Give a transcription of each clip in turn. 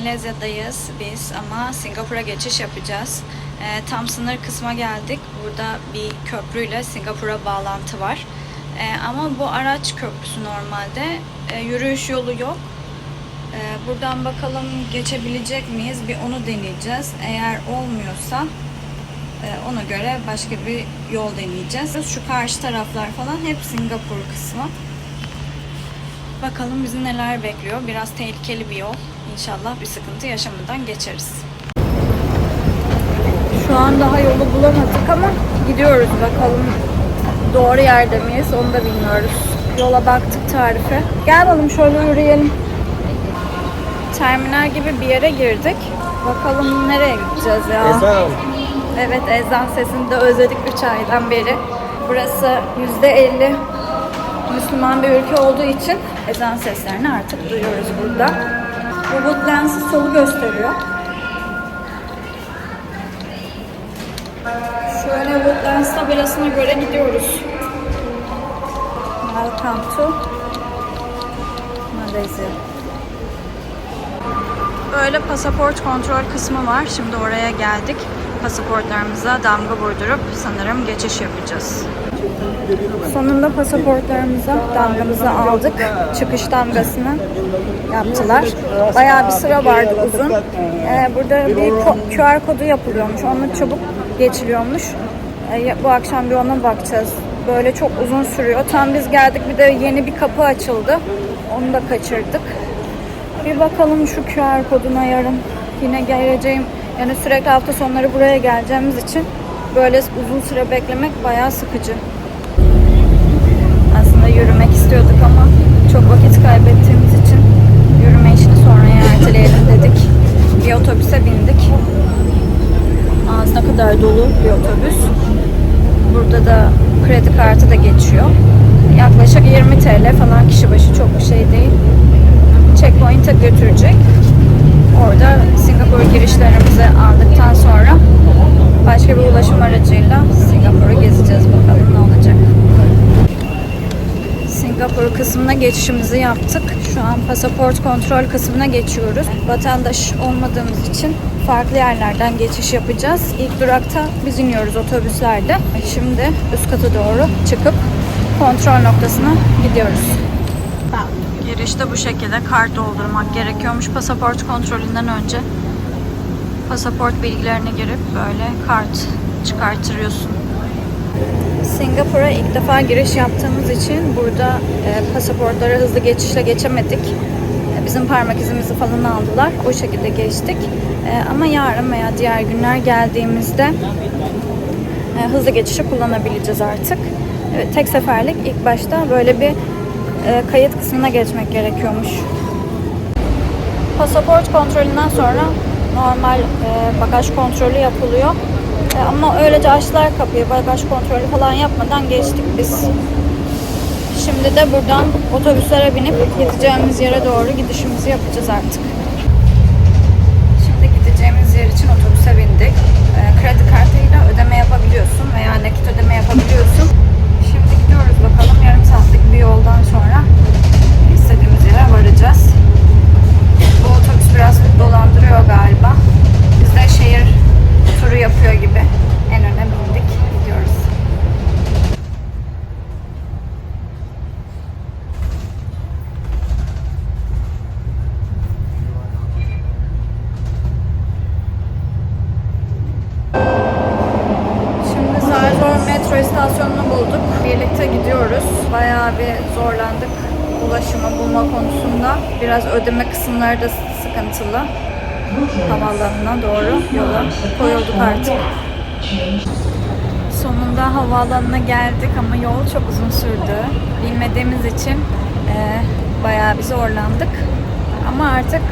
Malezya'dayız biz ama Singapur'a geçiş yapacağız. Ee, tam sınır kısma geldik. Burada bir köprüyle Singapur'a bağlantı var. Ee, ama bu araç köprüsü normalde. Ee, yürüyüş yolu yok. Ee, buradan bakalım geçebilecek miyiz? Bir onu deneyeceğiz. Eğer olmuyorsa e, ona göre başka bir yol deneyeceğiz. Şu karşı taraflar falan hep Singapur kısmı. Bakalım bizi neler bekliyor. Biraz tehlikeli bir yol. İnşallah bir sıkıntı yaşamadan geçeriz. Şu an daha yolu bulamadık ama gidiyoruz bakalım. Doğru yerde miyiz onu da bilmiyoruz. Yola baktık tarife. Gel bakalım şöyle yürüyelim. Terminal gibi bir yere girdik. Bakalım nereye gideceğiz ya? Ezan. Evet ezan sesini de özledik 3 aydan beri. Burası %50 Müslüman bir ülke olduğu için ezan seslerini artık duyuyoruz burada. Bu Woodlands'ı solu gösteriyor. Şöyle Woodlands tabelasına göre gidiyoruz. Welcome to Malezya. Böyle pasaport kontrol kısmı var. Şimdi oraya geldik. Pasaportlarımıza damga vurdurup sanırım geçiş yapacağız. Sonunda pasaportlarımıza damgamızı aldık. Çıkış damgasını yaptılar. Bayağı bir sıra vardı uzun. Ee, burada bir QR kodu yapılıyormuş. Onunla çabuk geçiliyormuş. Ee, bu akşam bir ona bakacağız. Böyle çok uzun sürüyor. Tam biz geldik bir de yeni bir kapı açıldı. Onu da kaçırdık. Bir bakalım şu QR koduna yarın. Yine geleceğim. Yani sürekli hafta sonları buraya geleceğimiz için böyle uzun süre beklemek bayağı sıkıcı. Aslında yürümek istiyorduk ama çok vakit kaybettiğimiz için yürüme işini sonraya erteleyelim dedik. Bir otobüse bindik. Ağzına kadar dolu bir otobüs. Burada da kredi kartı da geçiyor. Yaklaşık 20 TL falan kişi başı çok bir şey değil. Checkpoint'e götürecek. Orada Singapur girişlerimizi aldıktan sonra başka bir ulaşım aracıyla Singapur'u gezeceğiz bakalım ne olacak. Singapur kısmına geçişimizi yaptık. Şu an pasaport kontrol kısmına geçiyoruz. Vatandaş olmadığımız için farklı yerlerden geçiş yapacağız. İlk durakta biz iniyoruz otobüslerde. Şimdi üst kata doğru çıkıp kontrol noktasına gidiyoruz. Girişte bu şekilde kart doldurmak gerekiyormuş pasaport kontrolünden önce. Pasaport bilgilerini girip böyle kart çıkartırıyorsun. Singapur'a ilk defa giriş yaptığımız için burada e, pasaportlara hızlı geçişle geçemedik. E, bizim parmak izimizi falan aldılar. O şekilde geçtik. E, ama yarın veya diğer günler geldiğimizde e, hızlı geçişi kullanabileceğiz artık. Evet, tek seferlik ilk başta böyle bir e, kayıt kısmına geçmek gerekiyormuş. Pasaport kontrolünden sonra normal e, bagaj kontrolü yapılıyor. E, ama öylece açtılar kapıyı, bagaj kontrolü falan yapmadan geçtik biz. Şimdi de buradan otobüslere binip gideceğimiz yere doğru gidişimizi yapacağız artık. Şimdi gideceğimiz yer için otobüse bindik. E, kredi kartıyla ödeme yapabiliyorsun veya nakit ödeme yapabiliyorsun. Şimdi gidiyoruz bakalım yarım saatlik bir yoldan sonra istediğimiz yere varacağız. Bu otobüs biraz dolandırıyor galiba. Biz de şehir turu yapıyor gibi en öne bindik gidiyoruz. Şimdi Zarzor metro istasyonunu bulduk. Birlikte gidiyoruz. Bayağı bir zorlandık ulaşımı bulma konusunda. Biraz ödeme kısımları da sıkıntılı. Havaalanına doğru yola koyulduk artık. Sonunda havaalanına geldik ama yol çok uzun sürdü. Bilmediğimiz için e, bayağı bir zorlandık. Ama artık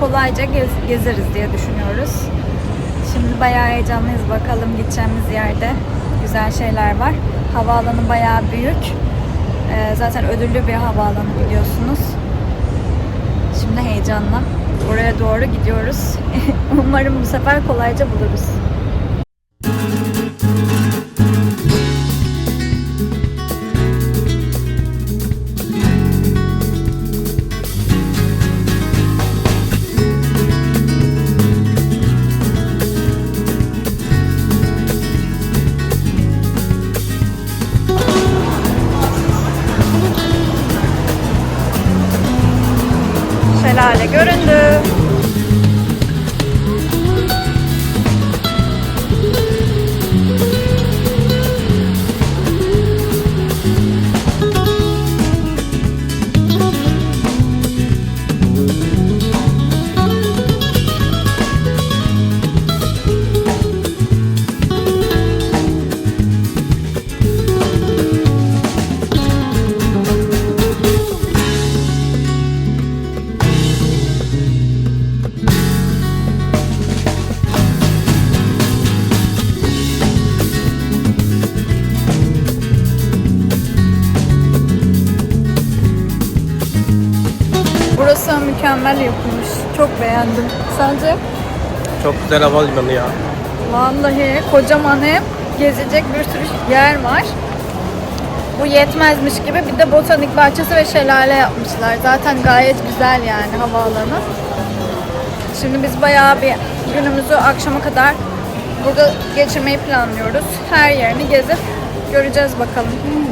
kolayca gez- gezeriz diye düşünüyoruz. Şimdi bayağı heyecanlıyız. Bakalım gideceğimiz yerde güzel şeyler var. Havaalanı bayağı büyük. Ee, zaten ödüllü bir havaalanı biliyorsunuz. Şimdi heyecanla oraya doğru gidiyoruz. Umarım bu sefer kolayca buluruz. Mükemmel yapılmış. Çok beğendim. Sence? Çok güzel havalimanı ya. Vallahi kocaman hem gezecek bir sürü yer var. Bu yetmezmiş gibi bir de botanik bahçesi ve şelale yapmışlar. Zaten gayet güzel yani havaalanı. Şimdi biz bayağı bir günümüzü akşama kadar burada geçirmeyi planlıyoruz. Her yerini gezip göreceğiz bakalım. Bayağı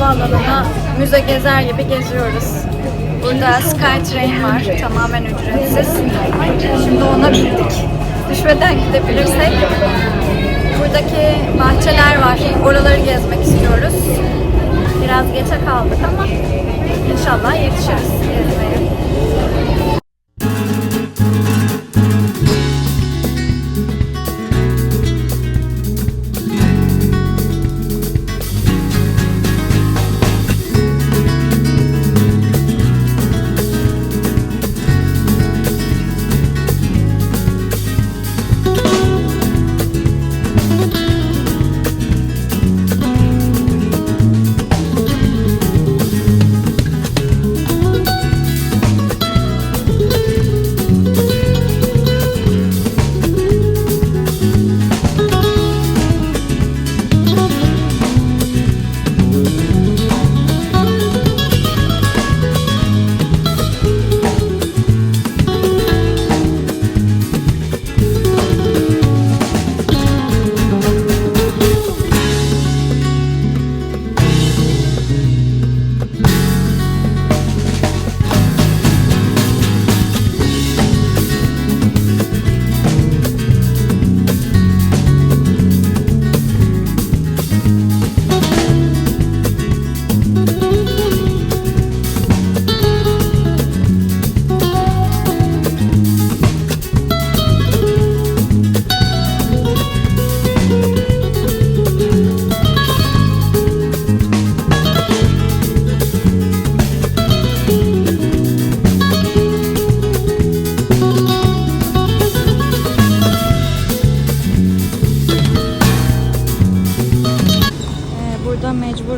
havaalanına müze gezer gibi geziyoruz. Burada Skytrain var, tamamen ücretsiz. Şimdi ona bindik. Düşmeden gidebilirsek. Buradaki bahçeler var, oraları gezmek istiyoruz. Biraz geçe kaldık ama inşallah yetişiriz gezmeye.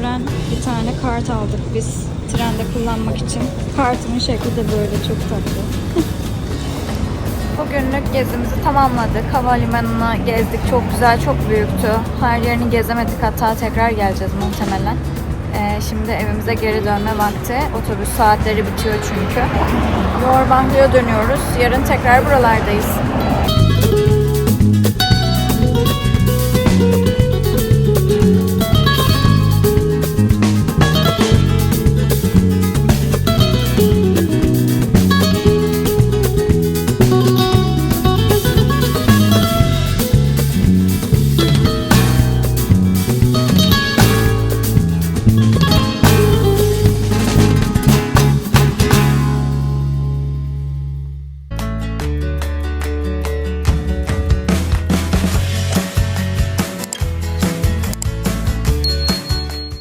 Mecburen bir tane kart aldık biz trende kullanmak için. Kartımın şekli de böyle çok tatlı. Bugünlük gezimizi tamamladık. Havalimanına gezdik. Çok güzel, çok büyüktü. Her yerini gezemedik. Hatta tekrar geleceğiz muhtemelen. Ee, şimdi evimize geri dönme vakti. Otobüs saatleri bitiyor çünkü. Yorbahlı'ya dönüyoruz. Yarın tekrar buralardayız.